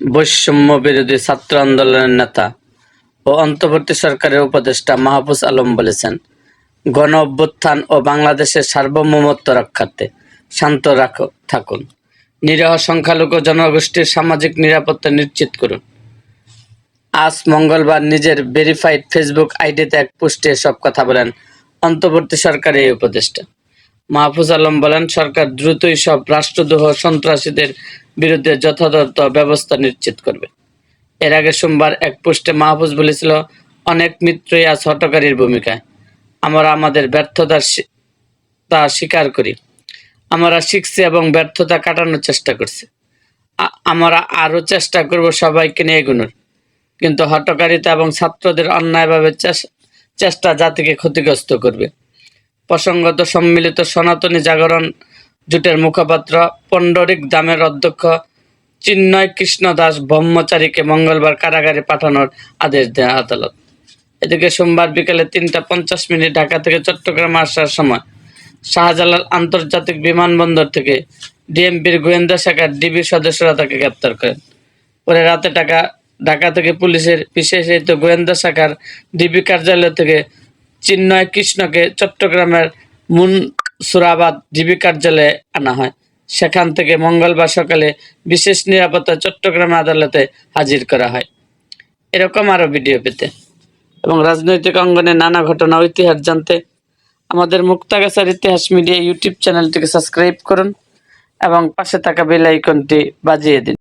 বৈষম্য বিরোধী ছাত্র আন্দোলনের নেতা ও অন্তর্বর্তী সরকারের উপদেষ্টা মাহফুজ আলম বলেছেন, গণ অভ্যুত্থান ও বাংলাদেশের সার্বভৌমত্ব রক্ষার্থে শান্ত রাখো, থাকুন। নিরহ সংখ্যালঘু জনগোষ্ঠীর সামাজিক নিরাপত্তা নিশ্চিত করুন। আজ মঙ্গলবার নিজের ভেরিফাইড ফেসবুক আইডিতে এক পোস্টে সব কথা বলেন অন্তর্বর্তী সরকারের উপদেষ্টা। মাহফুজ আলম বলেন, সরকার দ্রুতই সব রাষ্ট্রদ্রোহ সন্ত্রাসীদের বিরুদ্ধে যথাযথ ব্যবস্থা নিশ্চিত করবে। এর আগে সোমবার এক পোস্টে মাহফুজ বলেছিল, অনেক মিত্রই আজ হটকারীর ভূমিকায়। আমরা আমাদের ব্যর্থতার তা স্বীকার করি। আমরা শিখছি এবং ব্যর্থতা কাটানোর চেষ্টা করছি। আমরা আরও চেষ্টা করব সবাইকে নিয়ে এগোনোর। কিন্তু হটকারিতা এবং ছাত্রদের অন্যায়ভাবে চেষ্টা জাতিকে ক্ষতিগ্রস্ত করবে। প্রসঙ্গত সম্মিলিত সনাতনী জাগরণ জোটের মুখপাত্র পণ্ডরিক দামের অধ্যক্ষ চিন্ময় কৃষ্ণ দাস ব্রহ্মচারীকে মঙ্গলবার কারাগারে পাঠানোর আদেশ দেয় আদালত। এদিকে সোমবার বিকেলে তিনটা পঞ্চাশ মিনিট ঢাকা থেকে চট্টগ্রাম আসার সময় শাহজালাল আন্তর্জাতিক বিমানবন্দর থেকে ডিএমপির গোয়েন্দা শাখার ডিবি সদস্যরা তাকে গ্রেপ্তার করেন। পরে রাতে টাকা ঢাকা থেকে পুলিশের বিশেষায়িত গোয়েন্দা শাখার ডিবি কার্যালয় থেকে চিন্ময় কৃষ্ণকে চট্টগ্রামের মুনসুরাবাদ ডিবি কার্যালয়ে আনা হয়। সেখান থেকে মঙ্গলবার সকালে বিশেষ নিরাপত্তা চট্টগ্রাম আদালতে হাজির করা হয়। এরকম আরও ভিডিও পেতে। এবং রাজনৈতিক অঙ্গনে নানা ঘটনা ইতিহাস জানতে আমাদের মুক্তাগাছার ইতিহাস মিডিয়া ইউটিউব চ্যানেলটিকে সাবস্ক্রাইব করুন এবং পাশে থাকা বেল আইকনটি বাজিয়ে দিন।